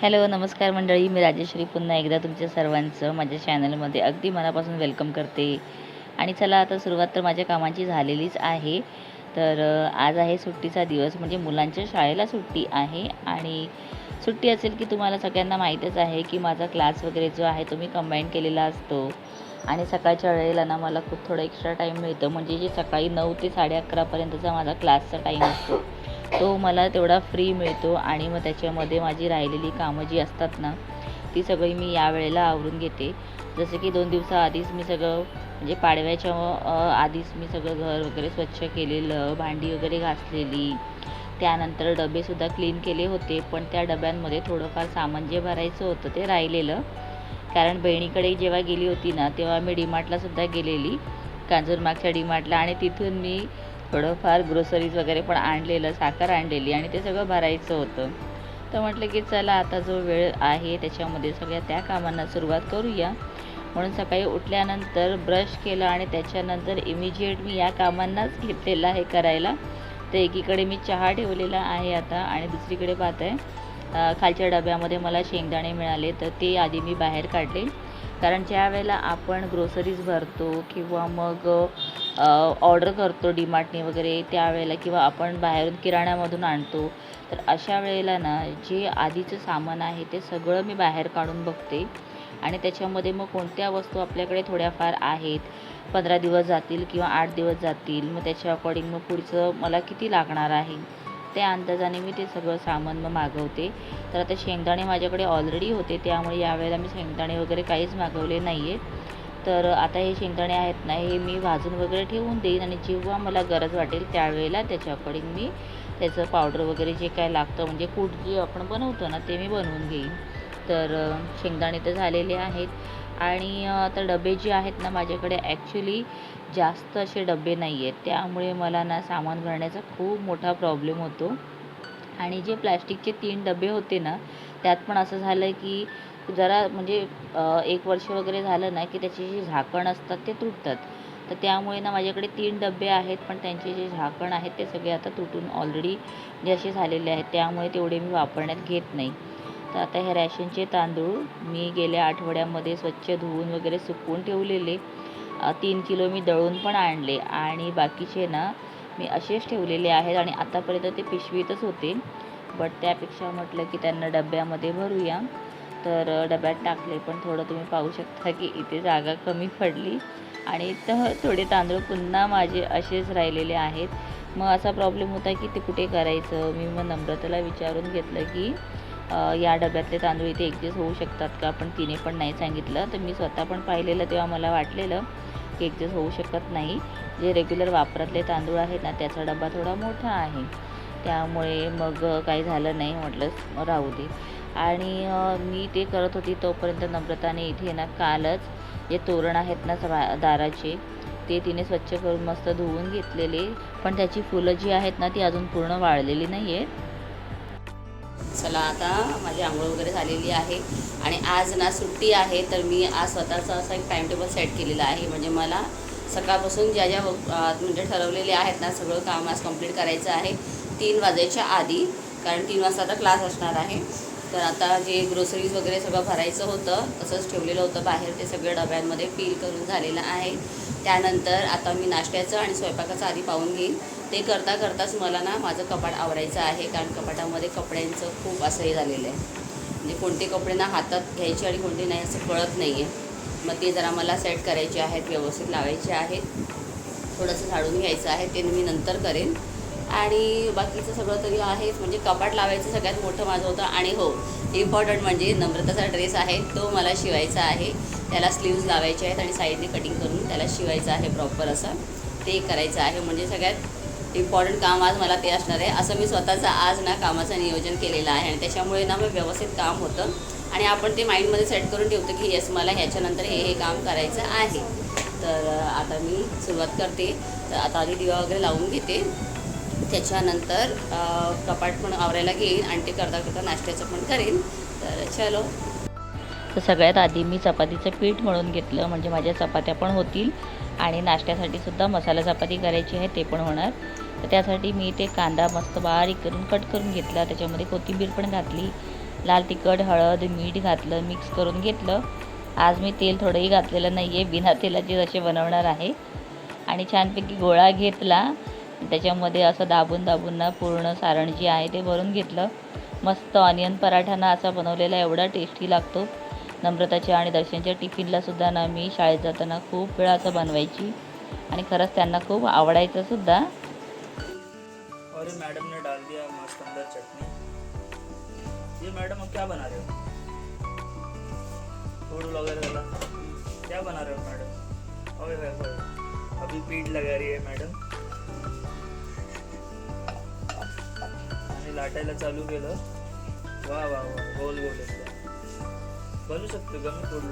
Hello नमस्कार मंडळी. मी राजेश्री. पुन्हा एकदा तुमच्या सर्वांचं माझ्या चॅनलमध्ये अगदी मनापासून वेलकम करते. आणि चला आता सुरुवात तर माझ्या कामाची झालेलीच आहे. तर आज आहे सुट्टीचा दिवस. म्हणजे मुलांच्या शाळेला सुट्टी आहे. आणि सुट्टी असेल की तुम्हाला सगळ्यांना माहीतच आहे की माझा क्लास वगैरे जो आहे तो मी कंबाईन केलेला असतो. आणि सकाळच्या वेळेला ना मला खूप थोडा एक्स्ट्रा टाईम मिळतो. म्हणजे जे सकाळी नऊ ते साडे अकरापर्यंतचा माझा क्लासचा टाईम असतो. तो मला तेवढा फ्री मिळतो आणि मग त्याच्यामध्ये माझी राहिलेली कामं जी असतात ना ती सगळी मी यावेळेला आवरून घेते. जसं की दोन दिवसाआधीच मी सगळं म्हणजे पाडव्याच्या आधीच मी सगळं घर वगैरे स्वच्छ केलेलं भांडी वगैरे घासलेली. त्यानंतर डबेसुद्धा क्लीन केले होते पण त्या डब्यांमध्ये थोडंफार सामान जे भरायचं होतं ते राहिलेलं. कारण बहिणीकडे जेव्हा गेली होती ना तेव्हा मी डीमार्टलासुद्धा गेलेली. कांजूरमागच्या डीमार्टला आणि तिथून मी थोडंफार ग्रोसरीज वगैरे पण आणलेलं साखर आणलेली आणि ते सगळं भरायचं होतं. तर म्हटलं की चला आता जो वेळ आहे त्याच्यामध्ये सगळ्या त्या कामांना सुरुवात करूया. म्हणून सकाळी उठल्यानंतर ब्रश केलं आणि त्याच्यानंतर इमिजिएट मी या कामांनाच घेतलेलं आहे करायला. तर एकीकडे मी चहा ठेवलेला आहे आता आणि दुसरीकडे पाहत आहे खालच्या डब्यामध्ये मला शेंगदाणे मिळाले तर ते आधी मी बाहेर काढले. कारण ज्या वेळेला आपण ग्रोसरीज भरतो किंवा मग ऑर्डर करतो डीमार्टने वगैरे त्यावेळेला किंवा आपण बाहेरून किराण्यामधून आणतो. तर अशा वेळेला ना जे आधीचं सामान आहे ते सगळं मी बाहेर काढून बघते. आणि त्याच्यामध्ये मग कोणत्या वस्तू आपल्याकडे थोड्याफार आहेत पंधरा दिवस जातील किंवा आठ दिवस जातील मग त्याच्या अकॉर्डिंग मग पुढचं मला किती लागणार आहे त्या अंदाजाने मी ते सगळं सामान मग मागवते. तर आता शेंगदाणे माझ्याकडे ऑलरेडी होते त्यामुळे यावेळेला मी शेंगदाणे वगैरे काहीच मागवले नाही आहेत तर आता हे शेंगदाणे आहेत ना हे मी भाजून वगैरे ठेवून देईन आणि जेव्हा मला गरज वाटेल त्यावेळेला त्याच्या अकॉर्डिंग मी त्याचं पावडर वगैरे जे काय लागतं म्हणजे कूट जे आपण बनवतो ना ते मी बनवून घेईन. तर शेंगदाणे तर झालेले आहेत. आणि आता डबे जे आहेत ना माझ्याकडे ॲक्च्युली जास्त असे डबे नाही आहेत. त्यामुळे मला ना सामान भरण्याचा खूप मोठा प्रॉब्लेम होतो. आणि जे प्लॅस्टिकचे तीन डबे होते ना त्यात पण असं झालं की जरा म्हणजे एक वर्ष वगैरे झालं ना की त्याची जी झाकण असतात ते तुटतात. तर त्यामुळे ना माझ्याकडे तीन डबे आहेत पण त्यांचे जे झाकण आहेत ते सगळे आता तुटून ऑलरेडी जे असे झालेले आहेत त्यामुळे तेवढे मी वापरण्यात घेत नाही. तर आता हे रॅशनचे तांदूळ मी गेल्या आठवड्यामध्ये स्वच्छ धुवून वगैरे सुकवून ठेवलेले. तीन किलो मी दळून पण आणले आणि बाकीचे ना मी असेच ठेवलेले आहेत आणि आतापर्यंत ते पिशवीतच होते. बट त्यापेक्षा म्हटलं की त्यांना डब्यामध्ये भरूया. तर डब्यात टाकले पण थोडं तुम्ही पाहू शकता की इथे जागा कमी पडली आणि तर थोडे तांदूळ पुन्हा माझे असेच राहिलेले आहेत. मग असा प्रॉब्लेम होता की ते कुठे करायचं? मी मग नम्रतेला विचारून घेतलं की या डब्यातले तांदूळ इथे ॲडजस्ट होऊ शकतात का? पण तिने पण नाही सांगितलं. तर मी स्वतः पण पाहिलेलं तेव्हा मला वाटलेलं की ॲडजस्ट होऊ शकत नाही. जे रेग्युलर वापरातले तांदूळ आहेत ना त्याचा डबा थोडा मोठा आहे. त्यामुळे मग काही झालं नाही. म्हटलं राहू दे. आणि मी ते करत होती तोपर्यंत नम्रताने इथे ना कालच. जे तोरण आहेत ना सभा दाराचे ते तिने स्वच्छ करून मस्त धुवून घेतलेले. पण त्याची फुलं जी आहेत ना ती अजून पूर्ण वाळलेली नाही आहेत चला आता माझी आंघोळ वगैरे झालेली आहे. आणि आज ना सुट्टी आहे तर मी आज स्वतःचा असा एक टाईमटेबल सेट केलेला आहे. म्हणजे मला सकाळपासून ज्या ज्या म्हणजे ठरवलेले आहेत ना सगळं काम आज कंप्लीट करायचं आहे. तीन वाजायच्या आधी कारण तीन वाजता आता क्लास असणार आहे. तर आता जे ग्रोसरीज वगैरे सगळं भरायचं होतं तसंच ठेवलेलं होतं बाहेर ते सगळं डब्यांमध्ये फील करून झालेलं आहे. त्यानंतर आता मी नाश्त्याचं आणि स्वयंपाकाचं आधी पाहून घेईन. ते करता करताच मला ना माझं कपाट आवरायचं आहे कारण कपाटामध्ये कपड्यांचं खूप असं हे झालेलं आहे. म्हणजे कोणते कपडे ना हातात घ्यायचे आणि कोणते नाही असं कळत नाही आहे मग ते जरा मला सेट करायचे आहेत व्यवस्थित लावायचे आहेत. थोडंसं झाडून घ्यायचं आहे ते मी नंतर करेन. आणि बाकीचं सगळं तरी आहेच. म्हणजे कपाट लावायचं सगळ्यात मोठं माझं होतं आणि हो इम्पॉर्टंट म्हणजे नम्रताचा ड्रेस आहे तो मला शिवायचा आहे. त्याला स्लीव्ज लावायचे आहेत आणि साईडने कटिंग करून त्याला शिवायचं आहे प्रॉपर असं. ते करायचं आहे. म्हणजे सगळ्यात इम्पॉर्टंट काम आज मला ते असणार आहे. असं मी स्वतःचं आज ना कामाचं नियोजन केलेलं आहे. आणि त्याच्यामुळे ना मग व्यवस्थित काम होतं. आणि आपण ते माइंडमध्ये सेट करून ठेवतो की येस मला ह्याच्यानंतर हे हे काम करायचं आहे. तर आता मी सुरुवात करते. तर आता आधी दिवा वगैरे लावून घेते. त्याच्यानंतर कपाट पण आवरायला घेईन आणि ते करता करता नाश्त्याचं पण करेन. तर चलो. तर सगळ्यात आधी मी चपातीचं पीठ मळून घेतलं म्हणजे माझ्या चपात्या पण होतील आणि नाश्त्यासाठी सुद्धा मसाला चपाती करायची आहे ते पण होणार. तर त्यासाठी मी ते कांदा मस्त बारीक करून कट करून घेतला. त्याच्यामध्ये कोथिंबीर पण घातली लाल तिखट हळद मीठ घातलं मिक्स करून घेतलं. आज मी तेल थोडंही घातलेलं नाही आहे बिना तेलाचे जसे बनवणार आहे. आणि छानपैकी गोळा घेतला. त्याच्यामध्ये असं दाबून दाबून ना पूर्ण सारण जे आहे ते भरून घेतलं. मस्त ऑनियन पराठा ना असा बनवलेला एवढा टेस्टी लागतो. नम्रताच्या आणि दर्शनच्या टिफिनलासुद्धा ना मी शाळेत जाताना खूप वेळा असं बनवायची. आणि खरंच त्यांना खूप आवडायचं सुद्धा. और ये मैडम ने डाल दिया मस्त अंदर चटनी ये मैडम अब क्या बना रहे हो? फूड वगैरह वाला. क्या बना रहे हो मैडम ओए होए अभी पीठ लगा रही है मैडम आणि लाटायला चालू केलं. वा वा वा. गोल गोल एकदम. बनू शकतो का मी फूड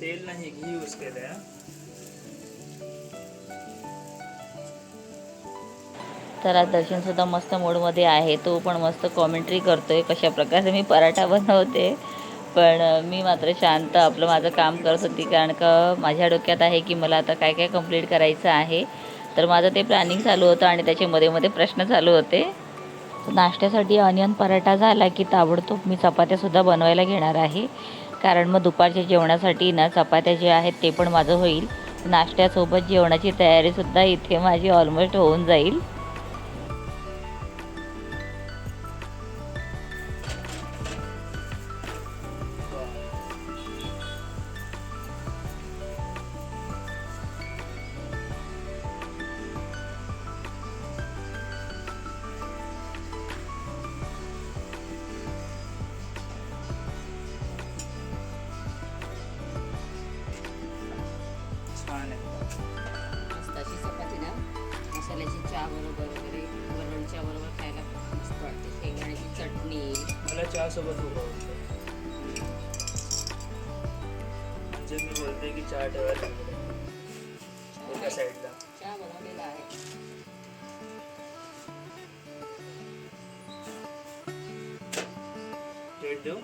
तेल नाही घी यूज आहे हा. तर आज दर्शनसुद्धा मस्त मूडमध्ये आहे. तो पण मस्त कॉमेंट्री करतोय कशा प्रकारे. मी पराठा बनवते पण मी मात्र शांत आपलं माझं काम करत होती. कारण का माझ्या डोक्यात आहे की मला आता काय काय कंप्लीट करायचं आहे. तर माझं ते प्लॅनिंग चालू होतं आणि त्याचे मध्ये मध्ये प्रश्न चालू होते. नाश्त्यासाठी अनियन पराठा झाला की ताबडतोब मी चपात्यासुद्धा बनवायला घेणार आहे. कारण मग दुपारच्या जेवणासाठी ना चपात्या जे आहेत ते पण माझं होईल. नाश्त्यासोबत जेवणाची तयारीसुद्धा इथे माझी ऑलमोस्ट होऊन जाईल. मसाल्याची चहा बरोबर वगैरे वरणच्या बरोबर खायला मस्त वाटते. शेंगदाण्याची चटणी. मला चहा सोबत खूप आवडतं. म्हणजे मी बोलते की चहा ठेवायला एका साईडला. चहा बनवलेला आहे. देऊ?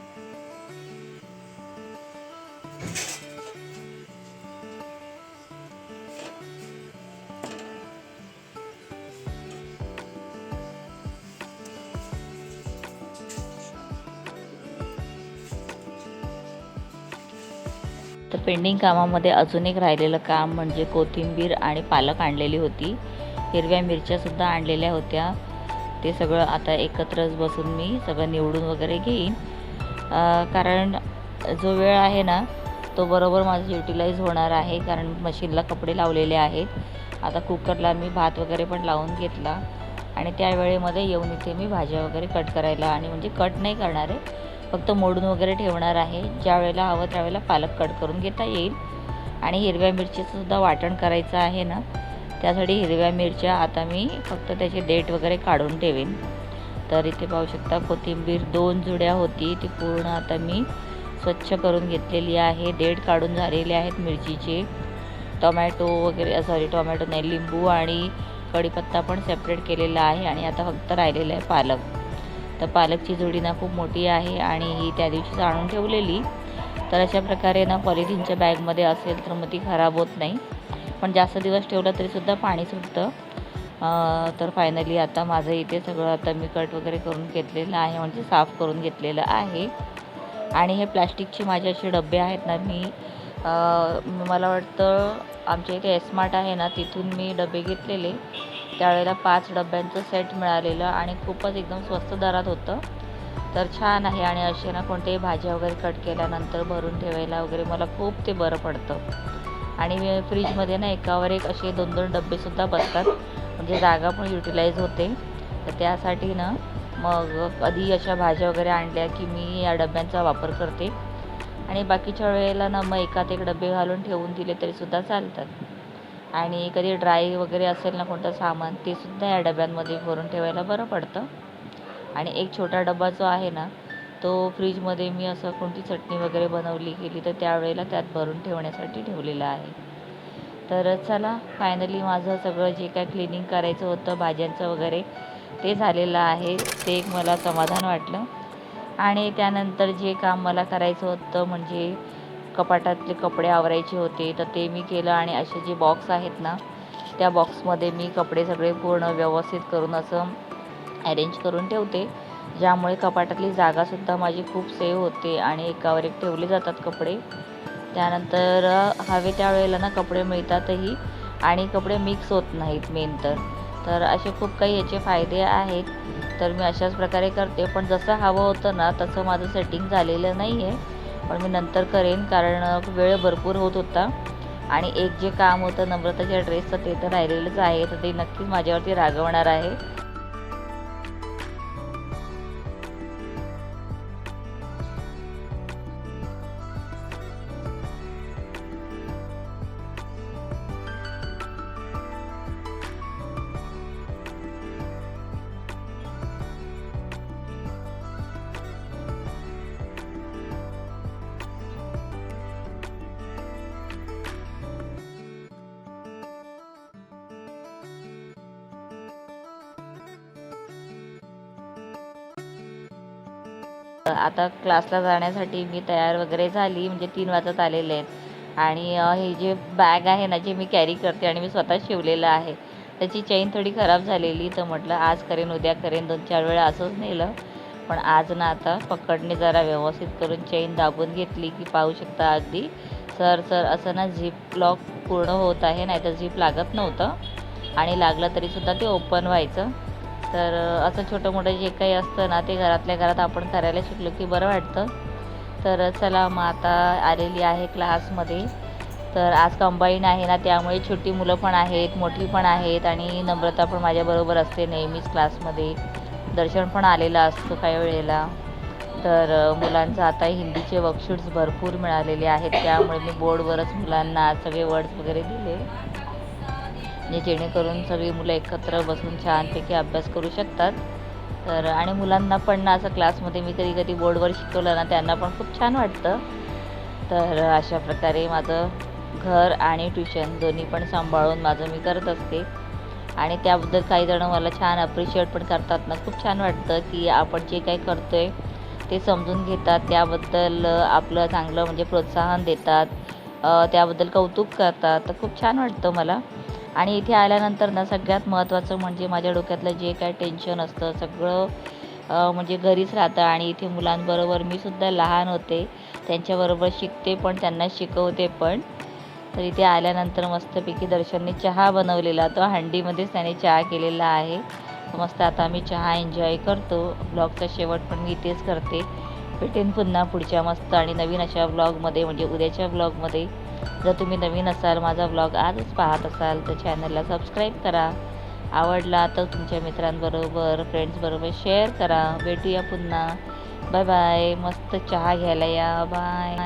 पेंडिंग कामामध्ये अजून एक राहिलेलं काम म्हणजे कोथिंबीर आणि पालक आणलेली होती. हिरव्या मिरच्यासुद्धा आणलेल्या होत्या. ते सगळं आता एकत्रच बसून मी सगळं निवडून वगैरे घेईन. कारण जो वेळ आहे ना तो बरोबर माझं युटिलाइज होणार आहे. कारण मशीनला कपडे लावलेले आहेत. आता कुकरला मी भात वगैरे पण लावून घेतला. आणि त्या वेळेमध्ये येऊन इथे मी भाज्या वगैरे कट करायला आणि म्हणजे कट नाही करणार आहे. फक्त मोडून वगैरे ठेवणार आहे. ज्या वेळेला हवं त्यावेळेला पालक कट करून घेता येईल. आणि हिरव्या मिरचीचं सुद्धा वाटण करायचं आहे ना त्यासाठी हिरव्या मिरच्या आता मी फक्त त्याचे डेट वगैरे काढून ठेवेन. तर इथे पाहू शकता कोथिंबीर दोन जुड्या होती ती पूर्ण आता मी स्वच्छ करून घेतलेली आहे. देठ काढून झालेले आहेत मिरचीचे. टोमॅटो वगैरे सॉरी टोमॅटो नाही लिंबू आणि कढीपत्ता पण सेपरेट केलेला आहे आणि आता फक्त राहिलेलं आहे पालक. तर पालकची जोडी ना खूप मोठी आहे आणि ही त्या दिवशीच आणून ठेवलेली. तर अशा प्रकारे ना पॉलिथिनच्या बॅगमध्ये असेल तर मग ती खराब होत नाही. पण जास्त दिवस ठेवलं तरीसुद्धा पाणी सुटतं. तर फायनली आता माझं इथे सगळं आता मी कट वगैरे करून घेतलेलं आहे म्हणजे साफ करून घेतलेलं आहे. आणि हे प्लॅस्टिकचे माझे असे डबे आहेत ना मी मला वाटतं आमच्या इथे एस्मार्ट आहे ना तिथून मी डबे घेतलेले. त्यावेळेला पाच डब्यांचं सेट मिळालेलं आणि खूपच एकदम स्वस्त दरात होतं. तर छान आहे आणि असे ना कोणतेही भाज्या वगैरे कट केल्यानंतर भरून ठेवायला वगैरे मला खूप ते बरं पडतं. आणि फ्रीजमध्ये ना एकावर एक असे दोन दोन डब्बेसुद्धा बसतात. म्हणजे जागा पण युटिलाइज होते. तर त्यासाठी ना मग कधी अशा भाज्या वगैरे आणल्या की मी या डब्यांचा वापर करते. आणि बाकीच्या वेळेला ना मग एकात एक डबे घालून ठेवून दिले तरीसुद्धा चालतात. आणि कधी ड्राय वगैरे असेल ना कोणतं सामान ते सुद्धा या डब्यांमध्ये भरून ठेवायला बरं पडतं. आणि एक छोटा डबा जो आहे ना तो फ्रीजमध्ये मी असं कोणती चटणी वगैरे बनवली गेली तर त्यावेळेला त्यात भरून ठेवण्यासाठी ठेवलेला आहे. तर चला फायनली माझं सगळं जे काय क्लिनिंग करायचं होतं भाज्यांचं वगैरे ते झालेलं आहे. ते एक मला समाधान वाटलं. आणि त्यानंतर जे काम मला करायचं होतं म्हणजे कपाटातले कपडे आवरायचे होते तर ते मी केलं आणि असे जे बॉक्स आहेत ना त्या बॉक्समध्ये मी कपडे सगळे पूर्ण व्यवस्थित करून असं अरेंज करून ठेवते. ज्यामुळे कपाटातली जागासुद्धा माझी खूप सेव्ह होते आणि एकावर एक ठेवले जातात कपडे. त्यानंतर हवे त्या वेळेला ना कपडे मिळतातही आणि कपडे मिक्स होत नाहीत मेन तर. तर असे खूप काही याचे फायदे आहेत. तर मी अशाच प्रकारे करते. पण जसं हवं होतं ना तसं माझं सेटिंग झालेलं नाही आहे पण मी नंतर करेन कारण वेळ भरपूर होत होता. आणि एक जे काम होतं नम्रताच्या ड्रेसचं ते तर राहिलेलंच आहे. तर ते नक्कीच माझ्यावरती रागवणार आहे. आता क्लासला जाण्यासाठी मी तयार वगैरे झाली म्हणजे तीन वाजत आलेले आहेत. आणि हे जे बॅग आहे ना जे मी कॅरी करते आणि मी स्वतः शिवलेलं आहे त्याची चेन थोडी खराब झालेली तर म्हटलं आज करेन उद्या करेन दोन चार वेळा असंच नेलं. पण आज ना आता पकडणे जरा व्यवस्थित करून चेन दाबून घेतली की पाहू शकता अगदी. सर सर असं ना झिप लॉक पूर्ण होत आहे नाही तर झिप लागत नव्हतं. आणि लागलं तरीसुद्धा ते ओपन व्हायचं. तर असं छोटं मोठं जे काही असतं ना ते घरातल्या घरात आपण करायला शिकलो की बरं वाटतं. तर चला मग आता आलेली आहे क्लासमध्ये. तर आज कंबाईन आहे ना त्यामुळे छोटी मुलं पण आहेत मोठी पण आहेत आणि नम्रता पण माझ्याबरोबर असते नेहमीच क्लासमध्ये. दर्शन पण आलेलं असतो काही वेळेला. तर मुलांचं आता हिंदीचे वर्कशीट्स भरपूर मिळालेले आहेत त्यामुळे मी बोर्डवरच मुलांना सगळे वर्ड्स वगैरे दिले. म्हणजे जेणेकरून सगळी मुलं एकत्र बसून छानपैकी अभ्यास करू शकतात. तर आणि मुलांना पण ना असं क्लासमध्ये मी कधी कधी बोर्डवर शिकवलं ना त्यांना पण खूप छान वाटतं. तर अशा प्रकारे माझं घर आणि ट्युशन दोन्ही पण सांभाळून माझं मी करत असते. आणि त्याबद्दल काही जणं मला छान अप्रिशिएट पण करतात. ना खूप छान वाटतं की आपण जे काही करतो आहे ते समजून घेतात. त्याबद्दल आपलं चांगलं म्हणजे प्रोत्साहन देतात. त्याबद्दल कौतुक करतात. तर खूप छान वाटतं मला. आणि इथे आल्यानंतर ना सगळ्यात महत्त्वाचं म्हणजे माझ्या डोक्यातलं जे काय टेन्शन असतं सगळं म्हणजे घरीच राहतं आणि इथे मुलांबरोबर मी सुद्धा लहान होते. त्यांच्याबरोबर शिकते पण त्यांना शिकवते पण. तर इथे आल्यानंतर मस्तपैकी दर्शनने चहा बनवलेला तो हंडीमध्येच त्याने चहा केलेला आहे. मस्त आता मी चहा एन्जॉय करतो. ब्लॉगचा शेवट पण मी इथेच करते. भेटेन पुन्हा पुढच्या मस्त आणि नवीन अशा ब्लॉगमध्ये म्हणजे उद्याच्या ब्लॉगमध्ये जर तुम्ही नवीन असाल माझा ब्लॉग आजच पाहत असाल तर चॅनलला सबस्क्राईब करा. आवडला तर तुमच्या मित्रांबरोबर फ्रेंड्सबरोबर शेअर करा. भेटूया पुन्हा. बाय बाय मस्त चहा घ्यायला या. बाय